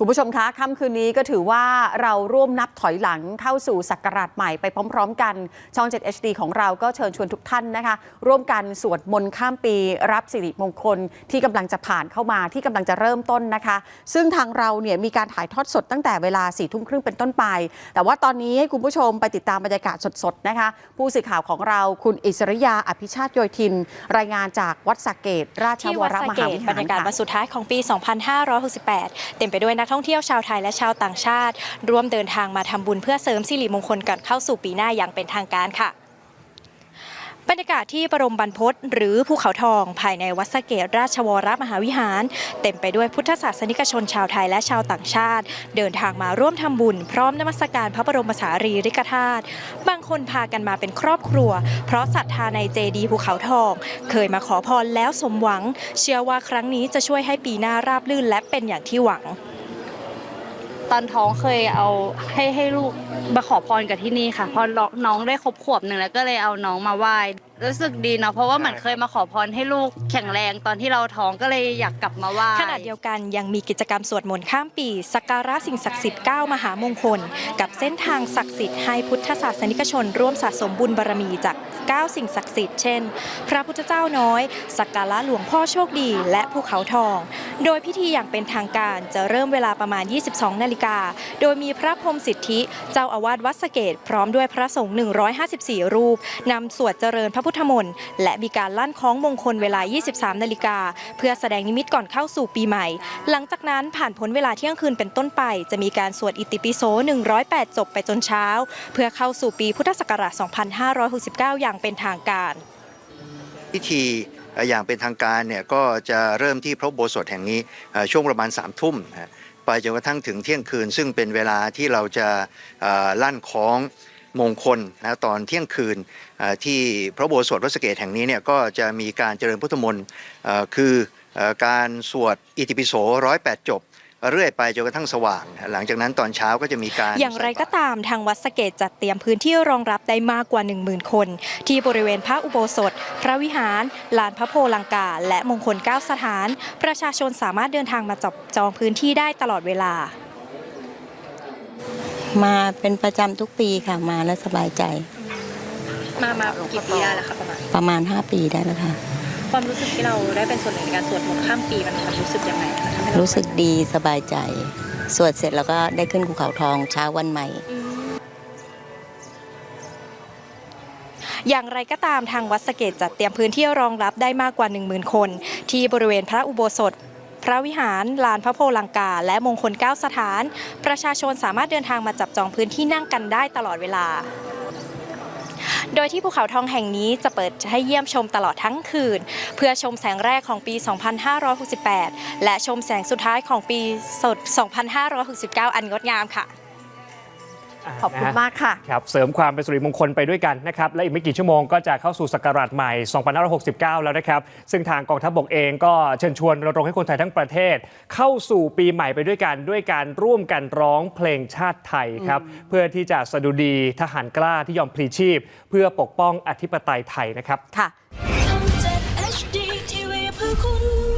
คุณผู้ชมคะค่ำคืนนี้ก็ถือว่าเราร่วมนับถอยหลังเข้าสู่ศักราชใหม่ไปพร้อม ๆ กัน ช่อง 7 HD ของเราก็เชิญชวนทุกท่านนะคะ ร่วมกันสวดมนต์ข้ามปี รับสิริมงคลที่กำลังจะผ่านเข้ามาที่กำลังจะเริ่มต้นนะคะ ซึ่งทางเราเนี่ยมีการถ่ายทอดสดตั้งแต่เวลา4ี่ทุ่มครึ่งเป็นต้นไป แต่ว่าตอนนี้ให้คุณผู้ชมไปติดตามบรรยากาศสดๆนะคะผู้สื่อข่าวของเราคุณอิสริยาอภิชาติโยธิน รายงานจากวัดสระเกต ราชวรมหาวิหารบรรยากาศวันสุดท้ายของปี 2568 เต็มไปด้วยนักท่องเที่ยวชาวไทยและชาวต่างชาติ ร่วมเดินทางมาทำบุญเพื่อเสริมสิริมงคลก่อนเข้าสู่ปีหน้าอย่างเป็นทางการค่ะบรรยากาศที่บรมบรรพตหรือภูเขาทองภายในวัดสะเกตราชวรมหาวิหาร เต็มไปด้วยพุทธศาสนิกชนชาวไทยและชาวต่างชาติ เดินทางมาร่วมทำบุญ พร้อมนมัสการพระบรมสารีริกธาตุบางคนพากันมาเป็นครอบครัว เพราะศรัทธาในเจดีภูเขาทอง เคยมาขอพรแล้วสมหวัง เชื่อว่าครั้งนี้จะช่วยให้ปีหน้าราบรื่นและเป็นอย่างที่หวัง ตอนท้องเคยเอาให้ให้ลูกมาขอพรกับที่นี่ค่ะ พอน้องได้ครบขวบหนึ่งแล้วก็เลยเอาน้องมาไหว้ รู้สึกดีเนาะเพราะว่าเหมือนเคยมาขอพรให้ลูกแข็งแรงตอนที่เราท้องก็เลยอยากกลับมาไหว้ขณะเดียวกันยังมีกิจกรรมสวดมนต์ข้ามปี สักการะสิ่งศักดิ์สิทธิ์9มหามงคล กับเส้นทางศักดิ์สิทธิ์ให้พุทธศาสนิกชน ร่วมสะสมบุญบารมีจาก 9 สิ่งศักดิ์สิทธิ์เช่น พระพุทธเจ้าน้อย สักการะหลวงพ่อโชคดี และภูเขาทอง โดยพิธีอย่างเป็นทางการจะเริ่มเวลาประมาณ 22 นาฬิกา โดยมีพระพรหมสิทธิ เจ้าอาวาสวัดสะเกตพร้อมด้วยพระสงฆ์154 รูปนำสวดเจริญพระพุทธมนต์และมีการลั่นคล้องมงคลเวลา 23 นาฬิกา เพื่อแสดงนิมิตก่อนเข้าสู่ปีใหม่ หลังจากนั้นผ่านพ้นเวลาเที่ยงคืนเป็นต้นไป จะมีการสวดอิติปิโส 108 จบไปจนเช้า เพื่อเข้าสู่ปีพุทธศักราช 2569 อย่างเป็นทางการ พิธีอย่างเป็นทางการเนี่ยก็จะเริ่มที่พระโบสถแห่งนี้ช่วงประมาณ3ามทุ่มนะฮะไปจนกระทั่งถึงเที่ยงคืน ซึ่งเป็นเวลาที่เราจะลั่นคล้อง มงคลนะตอนเที่ยงคืนที่พระโบสถวัดสเกตแห่งนี้เนี่ยก็จะมีการเจริญพุทธมนต์คือการสวดอิติปิโสร้อยแปดจบเรื่อยไปจนกระทั่งสว่าง หลังจากนั้นตอนเช้าก็จะมีการ อย่างไรก็ตามทางวัดสเกตจัดเตรียมพื้นที่รองรับได้มากกว่า 10,000 คน ที่บริเวณพระอุโบสถ พระวิหาร ลานพระโพลังกา และมงคลเก้าสถาน ประชาชนสามารถเดินทางมาจับจองพื้นที่ได้ตลอดเวลา มาเป็นประจำทุกปีค่ะมาแล้วสบายใจ มามากี่ปีได้แล้วคะประมาณประมาณ 5 ปีได้แล้วค่ะ ความรู้สึกที่เราได้เป็นส่วนหนึ่งในการสวดมนต์ข้ามปีมันมันรู้สึกยังไงคะทำให้เรารู้สึกดีสบายใจ สวดเสร็จแล้วก็ได้ขึ้นภูเขาทองเช้าวันใหม่อย่างไรก็ตามทางวัดสะเกตจัดเตรียมพื้นที่รองรับได้มากกว่า 10,000 คน ที่บริเวณพระอุโบสถพ ระวิหาร ลานพระโพลังกา และมงคลเก้าสถาน ประชาชนสามารถเดินทางมาจับจองพื้นที่นั่งกันได้ตลอดเวลา โดยที่ภูเขาทองแห่งนี้จะเปิดให้เยี่ยมชมตลอดทั้งคืน เพื่อชมแสงแรกของปี 2568 และชมแสงสุดท้ายของปีสด 2569 อันงดงามค่ะ ขอบคุณมากค่ะครับเสริมความเป็นสุริมงคลไปด้วยกันนะครับและอีกไม่กี่ชั่วโมงก็จะเข้าสู่ศักราชใหม่ 2569 แล้วนะครับ ซึ่งทางกองทัพบกเองก็เชิญชวนรณรงค์ให้คนไทยทั้งประเทศ เข้าสู่ปีใหม่ไปด้วยกันด้วยการร่วมกันร้องเพลงชาติไทยครับเพื่อที่จะสดุดีทหารกล้าที่ยอมพลีชีพ เพื่อปกป้องอธิปไตยไทยนะครับค่ะทำจาก HD TV เพื่อคุณ